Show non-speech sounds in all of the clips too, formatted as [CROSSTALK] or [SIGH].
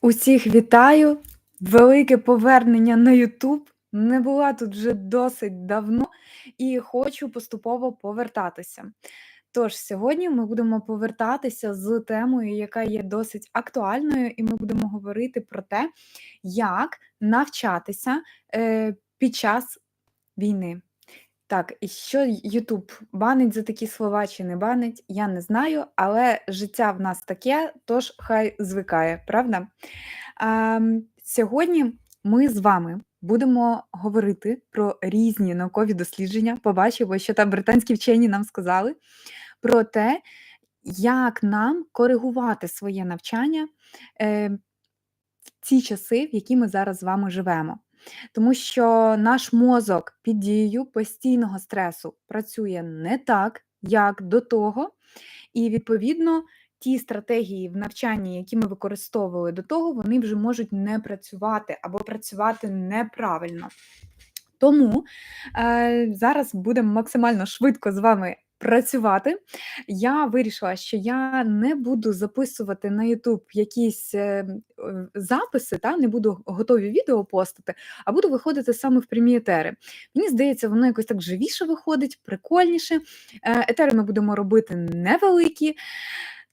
Усіх вітаю! Велике повернення на Ютуб. Не була тут вже досить давно і хочу поступово повертатися. Тож сьогодні ми будемо повертатися з темою, яка є досить актуальною, і ми будемо говорити про те, як навчатися е, під час війни. Так, і що Ютуб банить за такі слова чи не банить, я не знаю, але життя в нас таке, тож хай звикає, правда? А, Сьогодні ми з вами будемо говорити про різні наукові дослідження. Побачимо, що там британські вчені нам сказали, про те, як нам коригувати своє навчання е, в ці часи, в які ми зараз з вами живемо. Тому що наш мозок під дією постійного стресу працює не так, як до того, і відповідно ті стратегії в навчанні, які ми використовували до того, вони вже можуть не працювати або працювати неправильно. Тому е, зараз будемо максимально швидко з вами працювати. Я вирішила, що я не буду записувати на YouTube якісь е, е, записи, та не буду готові відео постити, а буду виходити саме в прямі етери. Мені здається, воно якось так живіше виходить, прикольніше. Е, етери ми будемо робити невеликі.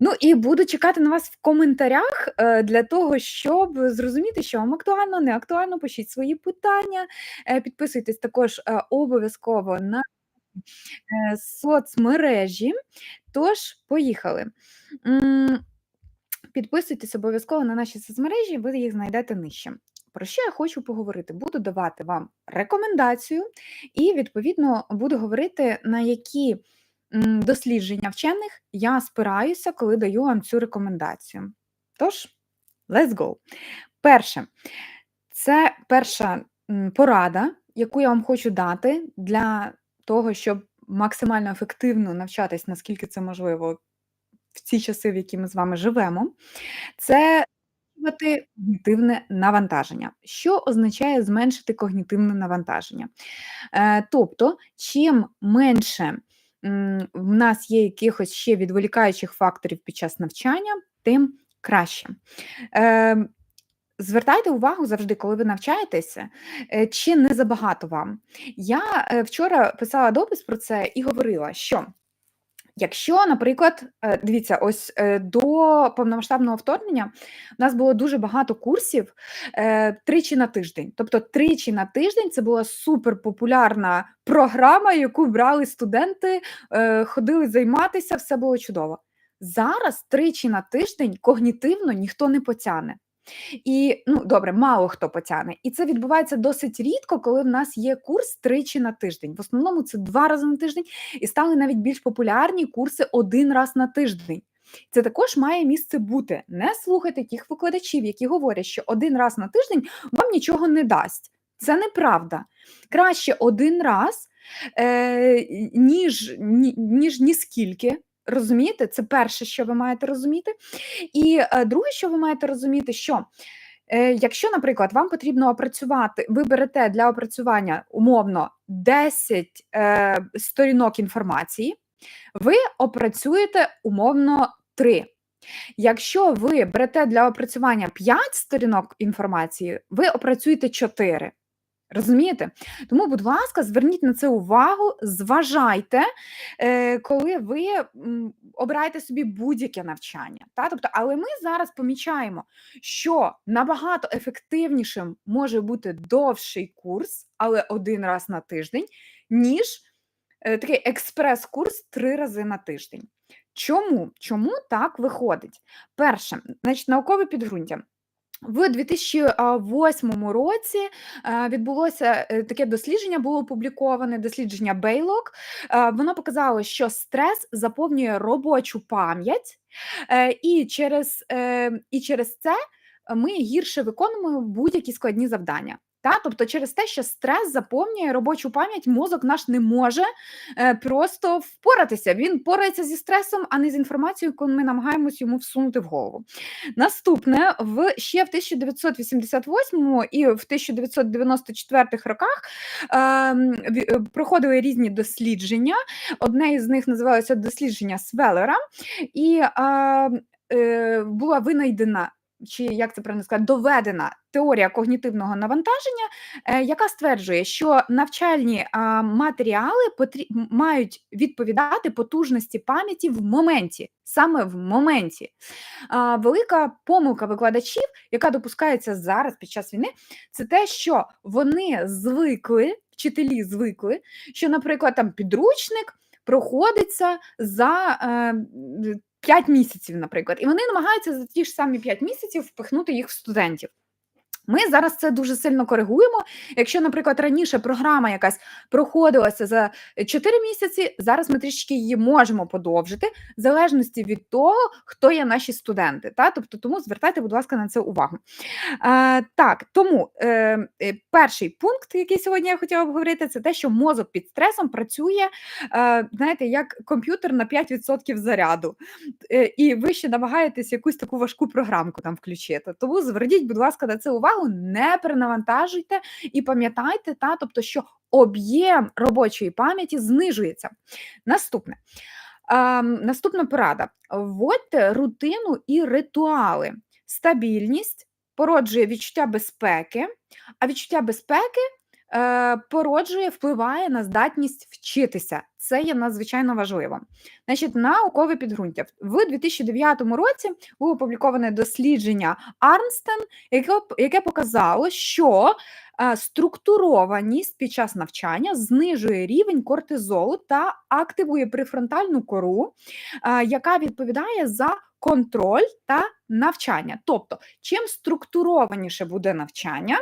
Ну і буду чекати на вас в коментарях для того, щоб зрозуміти, що вам актуально, не актуально. Пишіть свої питання, підписуйтесь також обов'язково на соцмережі. Тож, поїхали. Підписуйтесь обов'язково на наші соцмережі, ви їх знайдете нижче. Про що я хочу поговорити? Буду давати вам рекомендацію, і, відповідно, буду говорити, на які дослідження вчених я спираюся, коли даю вам цю рекомендацію. Тож, let's go. Перше, це перша порада, яку я вам хочу дати для того, щоб максимально ефективно навчатись, наскільки це можливо в ці часи, в які ми з вами живемо, це когнітивне навантаження. Що означає зменшити когнітивне навантаження? Е, Тобто, чим менше в нас є якихось ще відволікаючих факторів під час навчання, тим краще. Звертайте увагу завжди, коли ви навчаєтеся, е, чи не забагато вам. Я е, вчора писала допис про це і говорила, що Якщо, наприклад, е, дивіться, ось до повномасштабного вторгнення у нас було дуже багато курсів тричі на тиждень. Тобто, тричі на тиждень це була суперпопулярна програма, яку брали студенти, ходили займатися, все було чудово. Зараз тричі на тиждень когнітивно ніхто не потягне. І ну добре, мало хто потягне. І це відбувається досить рідко, коли в нас є курс тричі на тиждень. В основному це два рази на тиждень, і стали навіть більш популярні курси один раз на тиждень. Це також має місце бути. Не слухайте тих викладачів, які говорять, що один раз на тиждень вам нічого не дасть. Це неправда. Краще один раз, е, ніж ні, ніж ні Розумієте, це перше, що ви маєте розуміти. І е, друге, що ви маєте розуміти, що е, якщо, наприклад, вам потрібно опрацювати, ви берете для опрацювання умовно 10 е, сторінок інформації, ви опрацюєте умовно 3. Якщо ви берете для опрацювання 5 сторінок інформації, ви опрацюєте 4. Розумієте? Тому, будь ласка, зверніть на це увагу, зважайте, е, коли ви обираєте собі будь-яке навчання. Та? Тобто, Але ми зараз помічаємо, що набагато ефективнішим може бути довший курс, але один раз на тиждень, ніж е, такий експрес-курс три рази на тиждень. Чому? Чому так виходить? Перше, значить, наукове підґрунтя. В 2008 році е, відбулося е, таке дослідження, було опубліковане дослідження Бейлок. Е, воно показало, що стрес заповнює робочу пам'ять, і через, і через це ми гірше виконуємо будь-які складні завдання. Та? Тобто через те, що стрес заповнює робочу пам'ять, мозок наш не може е, просто впоратися. Він порається зі стресом, а не з інформацією, яку ми намагаємось йому всунути в голову. Наступне в ще в 1988 і в 1994 роках ем, е, проходили різні дослідження. Одне із них називалося дослідження Свелера, і ем, е, була винайдена чи як це правильно сказати, доведена теорія когнітивного навантаження, е, яка стверджує, що навчальні матеріали мають відповідати потужності пам'яті в моменті, саме в моменті. Велика помилка викладачів, яка допускається зараз під час війни, це те, що вони звикли, вчителі звикли, що, наприклад, там підручник проходиться за е, 5 місяців, наприклад, і вони намагаються за ті ж самі 5 місяців впихнути їх в студентів. Ми зараз це дуже сильно коригуємо. Якщо, наприклад, раніше програма якась проходилася за 4 місяці, зараз ми трішки її можемо подовжити, в залежності від того, хто є наші студенти. Та? Тобто, тому звертайте, будь ласка, на це увагу. Е, так, тому е, е, перший пункт, який сьогодні я хотіла обговорити, це те, що мозок під стресом працює, е, знаєте, як комп'ютер на 5% заряду. Е, і ви ще намагаєтесь якусь таку важку програмку там включити. Тому зверніть, будь ласка, на це увагу, не перенавантажуйте і пам'ятайте, та, тобто, що об'єм робочої пам'яті знижується. Наступне. А, наступна порада: вводьте рутину і ритуали. Стабільність породжує відчуття безпеки, а відчуття безпеки е, породжує, впливає на здатність вчитися. Це є надзвичайно важливо. Значить, наукове підґрунтя. В 2009 році було опубліковане дослідження Арнстен, яке, яке показало, що е, структурованість під час навчання знижує рівень кортизолу та активує префронтальну кору, е, яка відповідає за контроль та навчання. Тобто, чим структурованіше буде навчання,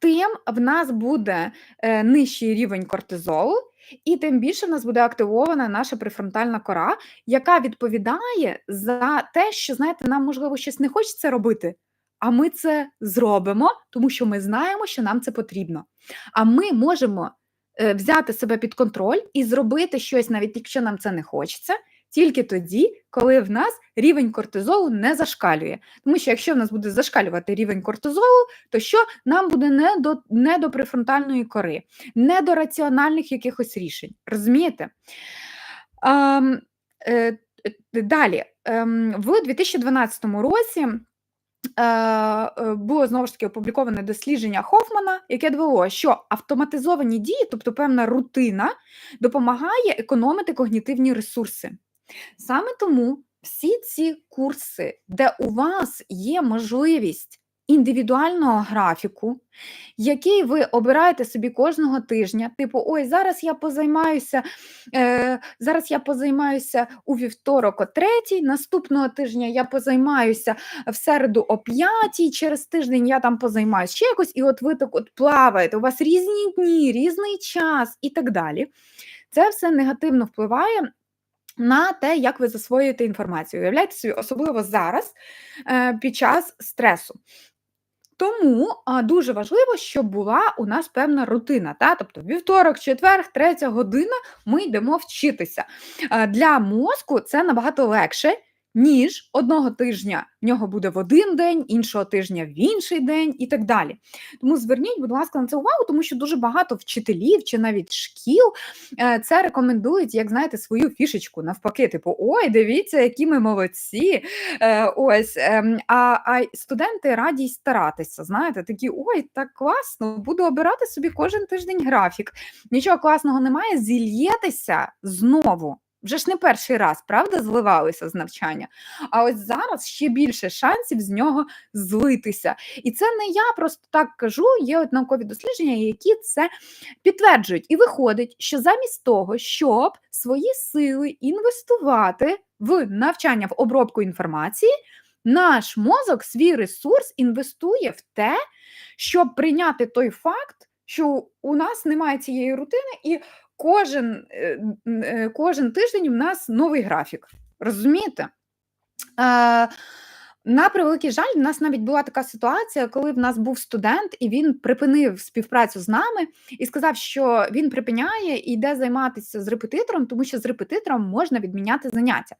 тим в нас буде е, нижчий рівень кортизолу, і тим більше в нас буде активована наша префронтальна кора, яка відповідає за те, що, знаєте, нам, можливо, щось не хочеться робити, а ми це зробимо, тому що ми знаємо, що нам це потрібно. А ми можемо е, взяти себе під контроль і зробити щось, навіть якщо нам це не хочеться, тільки тоді, коли в нас рівень кортизолу не зашкалює. Тому що якщо в нас буде зашкалювати рівень кортизолу, то що нам буде не до, не до префронтальної кори, не до раціональних якихось рішень. Розумієте? Ем, е, далі, ем, в 2012 році. Е, е, було знову ж таки опубліковане дослідження Хофмана, яке довело, що автоматизовані дії, тобто певна рутина, допомагає економити когнітивні ресурси. Саме тому всі ці курси, де у вас є можливість індивідуального графіку, який ви обираєте собі кожного тижня, типу, ой, зараз я позаймаюся, е, зараз я позаймаюся у вівторок о третій, наступного тижня я позаймаюся в середу о п'ятій, через тиждень я там позаймаюся ще якось, і от ви так от плаваєте, у вас різні дні, різний час і так далі. Це все негативно впливає на те, як ви засвоюєте інформацію. Уявляйте собі, особливо зараз е, під час стресу. Тому дуже важливо, щоб була у нас певна рутина. Та? Тобто вівторок, четвер, третя година ми йдемо вчитися. Е, для мозку це набагато легше, ніж одного тижня в нього буде в один день, іншого тижня в інший день і так далі. Тому зверніть, будь ласка, на це увагу, тому що дуже багато вчителів чи навіть шкіл е, це рекомендують, як знаєте, свою фішечку навпаки, типу, ой, дивіться, які ми молодці. Е, ось, ем, А а студенти раді й старатися. Знаєте, такі ой, так класно, буду обирати собі кожен тиждень графік. Нічого класного немає, зільєтеся знову. Вже ж не перший раз, правда, зливалися з навчання. А ось зараз ще більше шансів з нього злитися. І це не я просто так кажу, є от наукові дослідження, які це підтверджують. І виходить, що замість того, щоб свої сили інвестувати в навчання в обробку інформації, наш мозок свій ресурс інвестує в те, щоб прийняти той факт, що у нас немає цієї рутини. і кожен е, е, кожен тиждень у нас новий графік. Розумієте? На превеликий жаль, в нас навіть була така ситуація, коли в нас був студент, і він припинив співпрацю з нами і сказав, що він припиняє і йде займатися з репетитором, тому що з репетитором можна відміняти заняття.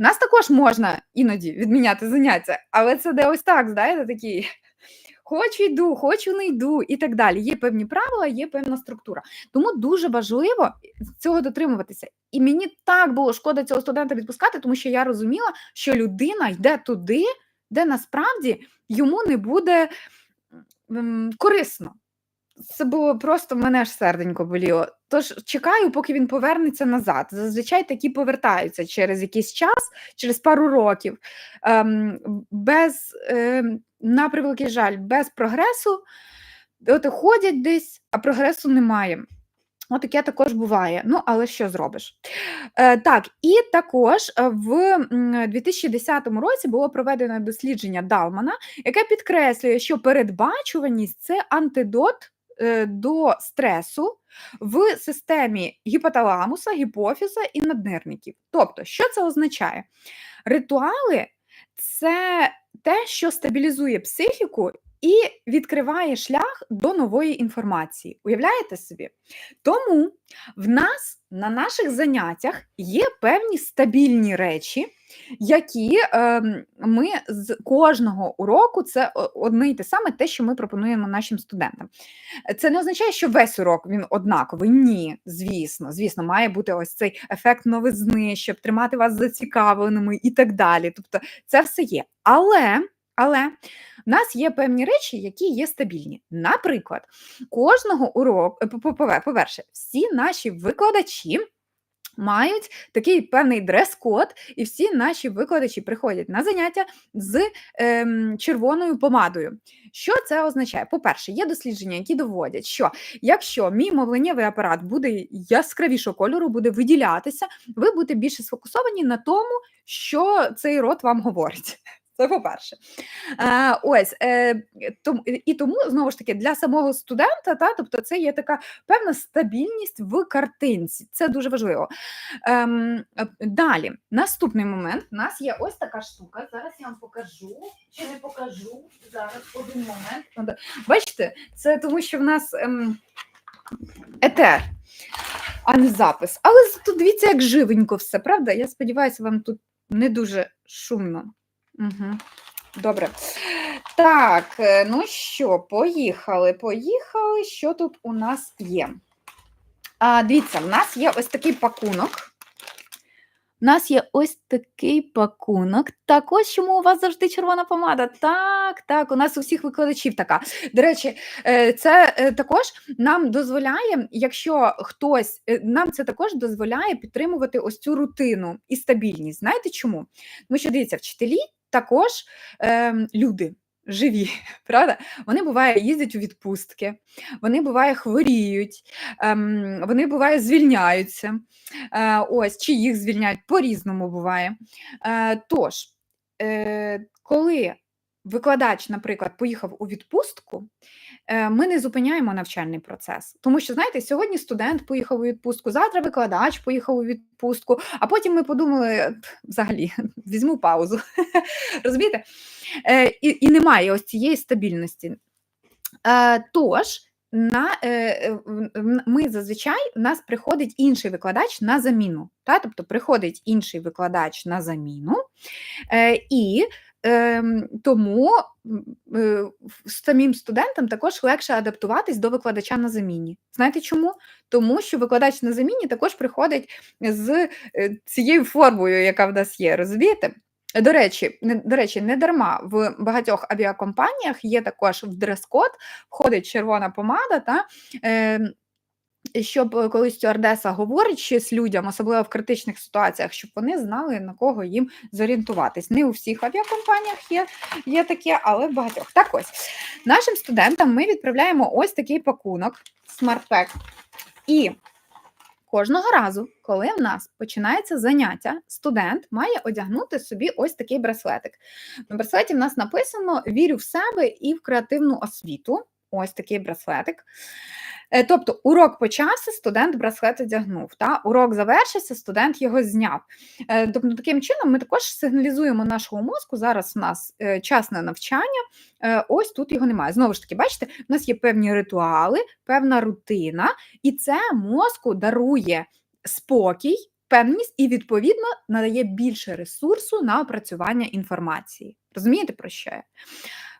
У нас також можна іноді відміняти заняття, але це де ось так, знаєте, такі хочу йду, хочу не йду і так далі. Є певні правила, є певна структура. Тому дуже важливо цього дотримуватися. І мені так було шкода цього студента відпускати, тому що я розуміла, що людина йде туди. де насправді йому не буде корисно. Це було просто мене аж серденько боліло. Тож чекаю, поки він повернеться назад. Зазвичай такі повертаються через якийсь час, через пару років, ем, без, ем, на превеликий жаль, без прогресу. От ходять десь, а прогресу немає. От таке також буває. Ну, але що зробиш? Е, так, і також е, в 2010 році було проведено дослідження Далмана, яке підкреслює, що передбачуваність це антидот е, до стресу в системі гіпоталамуса, гіпофіза і наднирників. Тобто, що це означає? Ритуали це те, що стабілізує психіку і відкриває шлях до нової інформації. Уявляєте собі? Тому в нас на наших заняттях є певні стабільні речі, які ем, ми з кожного уроку це одне й те саме, те, що ми пропонуємо нашим студентам. Це не означає, що весь урок він однаковий. Ні, звісно, звісно, має бути ось цей ефект новизни, щоб тримати вас зацікавленими і так далі. Тобто, це все є. Але. Але в нас є певні речі, які є стабільні. Наприклад, кожного уроку, е, по-перше, всі наші викладачі мають такий певний дрес-код, і всі наші викладачі приходять на заняття з ем, червоною помадою. Що це означає? По-перше, є дослідження, які доводять, що якщо мій мовленнєвий апарат буде яскравішого кольору, буде виділятися, ви будете більше сфокусовані на тому, що цей рот вам говорить. Це по-перше. Е, ось, е, тому, і тому, знову ж таки, для самого студента, та, тобто це є така певна стабільність в картинці. Це дуже важливо. Ем, е, далі, наступний момент. У нас є ось така штука. Зараз я вам покажу чи не покажу. Зараз один момент. Ну. Бачите, це тому, що в нас ем, етер, а не запис. Але тут дивіться, як живенько все, правда? Я сподіваюся, вам тут не дуже шумно. Угу. Добре. Так, е, ну що, поїхали, поїхали. Що тут у нас є? А, дивіться, в нас є ось такий пакунок. У нас є ось такий пакунок. Так, ось чому у вас завжди червона помада. Так, так, у нас у всіх викладачів така. До речі, е, це е, також нам дозволяє, якщо хтось, нам це також дозволяє підтримувати ось цю рутину і стабільність. Знаєте чому? Тому що дивіться, вчителі також е, люди. Живі, [LAUGHS] правда? Вони буває їздять у відпустки, вони буває хворіють, ем, вони буває звільняються. Е, ось, чи їх звільняють по-різному буває. Е, тож, е, коли викладач, наприклад, поїхав у відпустку, ми не зупиняємо навчальний процес. Тому що, знаєте, сьогодні студент поїхав у відпустку, завтра викладач поїхав у відпустку, а потім ми подумали, взагалі, [LAUGHS] візьму паузу. [LAUGHS] Розумієте? Е, і, і немає ось цієї стабільності. Е, тож, на, е, е, ми зазвичай у нас приходить інший викладач на заміну. Та? Тобто приходить інший викладач на заміну, е, і тому е, самим студентам також легше адаптуватись до викладача на заміні. Знаєте чому? Тому що викладач на заміні також приходить з е, цією формою, яка в нас є, розумієте? До речі, не, до речі, не дарма в багатьох авіакомпаніях є також в дрес-код, входить червона помада, та, е, щоб е, коли стюардеса говорить щось людям, особливо в критичних ситуаціях, щоб вони знали, на кого їм зорієнтуватись. Не у всіх авіакомпаніях є, є таке, але в багатьох. Так ось, нашим студентам ми відправляємо ось такий пакунок SmartPack. І Кожного разу, коли в нас починається заняття, студент має одягнути собі ось такий браслетик. На браслеті в нас написано Вірю в себе і в креативну освіту. Ось такий браслетик. Е, Тобто, урок почався, студент браслет одягнув. Та? Урок завершився, студент його зняв. Е, Тобто, таким чином ми також сигналізуємо нашому мозку. Зараз у нас е, час на навчання, ось тут його немає. Знову ж таки, бачите, у нас є певні ритуали, певна рутина, і це мозку дарує спокій, певність і, відповідно, надає більше ресурсу на опрацювання інформації. Розумієте, про що я?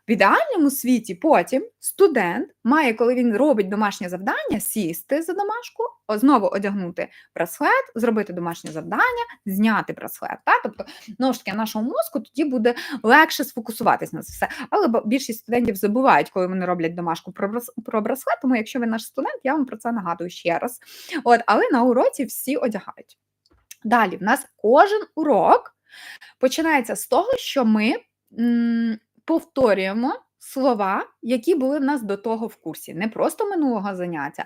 В ідеальному світі потім студент має, коли він робить домашнє завдання, сісти за домашку, знову одягнути браслет, зробити домашнє завдання, зняти браслет. Та? Тобто, знову ж таки, нашому мозку тоді буде легше сфокусуватись на це все. Але більшість студентів забувають, коли вони роблять домашку про браслет. Тому, якщо ви наш студент, я вам про це нагадую ще раз. От, але на уроці всі одягають. Далі, в нас кожен урок починається з того, що ми повторюємо слова, які були в нас до того в курсі. Не просто минулого заняття,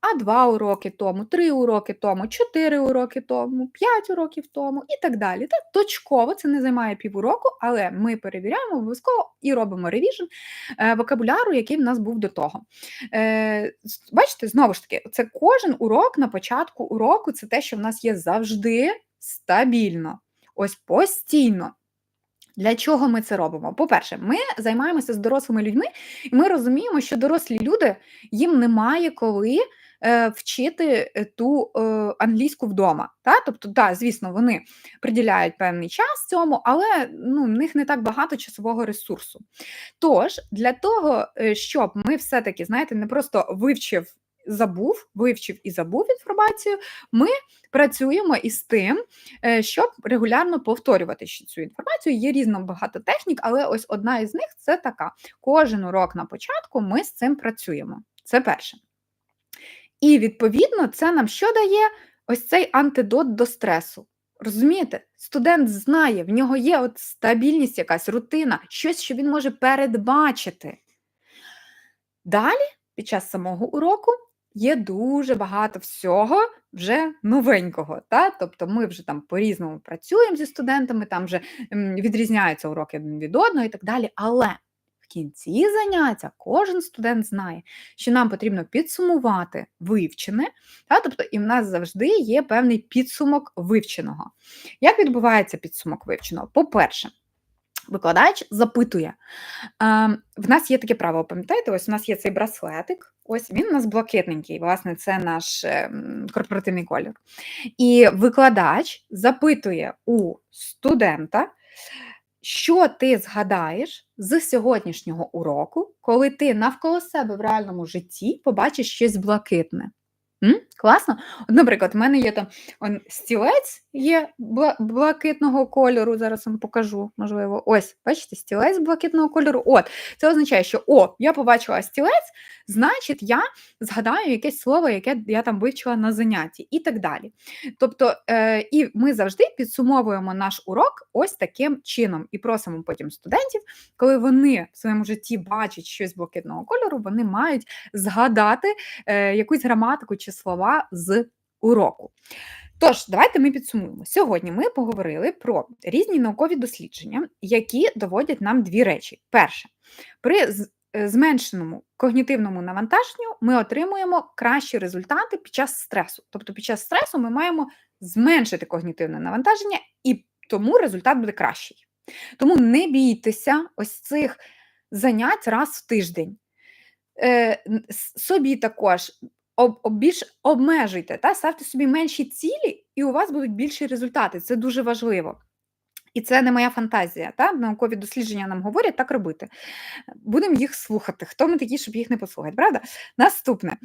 а два уроки тому, три уроки тому, чотири уроки тому, п'ять уроків тому і так далі. Так, точково це не займає півуроку, але ми перевіряємо обов'язково і робимо ревіжн е, вокабуляру, який в нас був до того. Е, бачите, знову ж таки, це кожен урок на початку уроку, це те, що в нас є завжди стабільно, ось постійно. Для чого ми це робимо? По-перше, ми займаємося з дорослими людьми, і ми розуміємо, що дорослі люди їм немає коли е, вчити е, ту е, англійську вдома. Та? Тобто, да, звісно, вони приділяють певний час цьому, але ну, в них не так багато часового ресурсу. Тож, для того, е, щоб ми все-таки, знаєте, не просто вивчив, забув, вивчив і забув інформацію, ми працюємо із тим, е, щоб регулярно повторювати цю інформацію. Є різно багато технік, але ось одна із них це така: кожен урок на початку ми з цим працюємо. Це перше. І відповідно, це нам що дає ось цей антидот до стресу. Розумієте, студент знає, в нього є от стабільність, якась рутина, щось, що він може передбачити. Далі, під час самого уроку, є дуже багато всього вже новенького. Та? Тобто ми вже там по-різному працюємо зі студентами, там вже відрізняються уроки один від одного і так далі. Але в кінці заняття кожен студент знає, що нам потрібно підсумувати вивчене, та? тобто і в нас завжди є певний підсумок вивченого. Як відбувається підсумок вивченого? По-перше, викладач запитує. В нас є таке правило, пам'ятаєте, ось у нас є цей браслетик, ось він у нас блакитненький, власне, це наш ем, корпоративний колір. І викладач запитує у студента, що ти згадаєш з сьогоднішнього уроку, коли ти навколо себе в реальному житті побачиш щось блакитне. М? Класно? От, наприклад, в мене є там он, стілець є бла- блакитного кольору. Зараз вам покажу, можливо. Ось, бачите, стілець блакитного кольору. От, це означає, що о, я побачила стілець, значить, я згадаю якесь слово, яке я там вивчила на занятті, і так далі. Тобто, е, і ми завжди підсумовуємо наш урок ось таким чином і просимо потім студентів, коли вони в своєму житті бачать щось блакитного кольору, вони мають згадати е, якусь граматику чи слова з уроку. Тож, давайте ми підсумуємо. Сьогодні ми поговорили про різні наукові дослідження, які доводять нам дві речі. Перше, при е, зменшеному когнітивному навантаженню ми отримуємо кращі результати під час стресу. Тобто, під час стресу ми маємо зменшити когнітивне навантаження, і тому результат буде кращий. Тому не бійтеся ось цих занять раз в тиждень. Е, собі також об, об- більш обмежуйте, та, ставте собі менші цілі, і у вас будуть більші результати. Це дуже важливо. І це не моя фантазія. Та? Наукові дослідження нам говорять так робити. Будемо їх слухати. Хто ми такі, щоб їх не послухати, правда? Наступне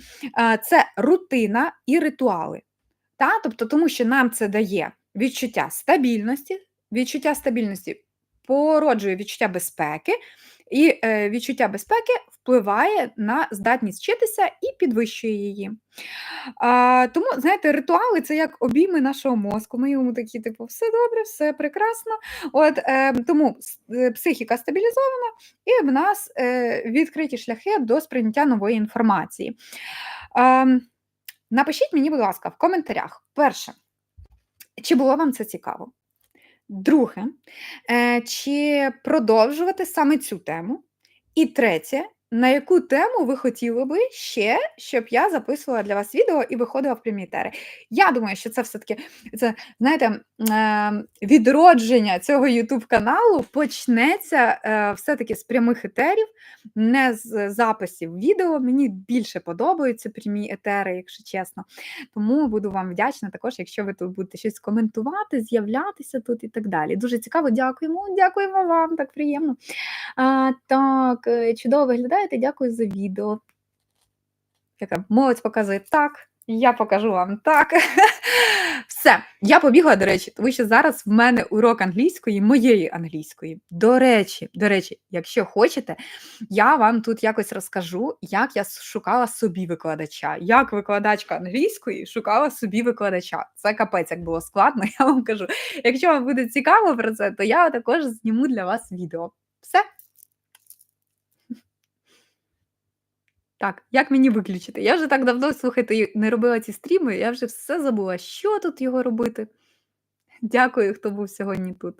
це рутина і ритуали. Та? Тобто, тому що нам це дає відчуття стабільності, відчуття стабільності породжує відчуття безпеки, і е, відчуття безпеки впливає на здатність вчитися і підвищує її. А, тому, знаєте, ритуали це як обійми нашого мозку. Ми йому такі, типу, все добре, все прекрасно. От, е, тому е, психіка стабілізована, і в нас е, відкриті шляхи до сприйняття нової інформації. Ем, напишіть мені, будь ласка, в коментарях. Перше, чи було вам це цікаво? Друге, е, чи продовжувати саме цю тему? І третє, на яку тему ви хотіли би ще, щоб я записувала для вас відео і виходила в прямі етери. Я думаю, що це все-таки це, знаєте, е, відродження цього YouTube каналу почнеться е, все-таки з прямих етерів, не з записів відео. Мені більше подобаються прямі етери, якщо чесно. Тому буду вам вдячна також, якщо ви тут будете щось коментувати, з'являтися тут і так далі. Дуже цікаво, дякуємо. Дякуємо вам, так приємно. Так, е, чудово виглядаєте, дякую за відео. Яка молодь показує так, я покажу вам так. [LAUGHS] Все, я побігла, до речі, тому що зараз в мене урок англійської, моєї англійської. До речі, до речі, якщо хочете, я вам тут якось розкажу, як я шукала собі викладача. Як викладачка англійської шукала собі викладача. Це капець, як було складно, [LAUGHS] я вам кажу. Якщо вам буде цікаво про це, то я також зніму для вас відео. Все. Так, як мені виключити? Я вже так давно, слухайте, не робила ці стріми, я вже все забула, що тут його робити. Дякую, хто був сьогодні тут.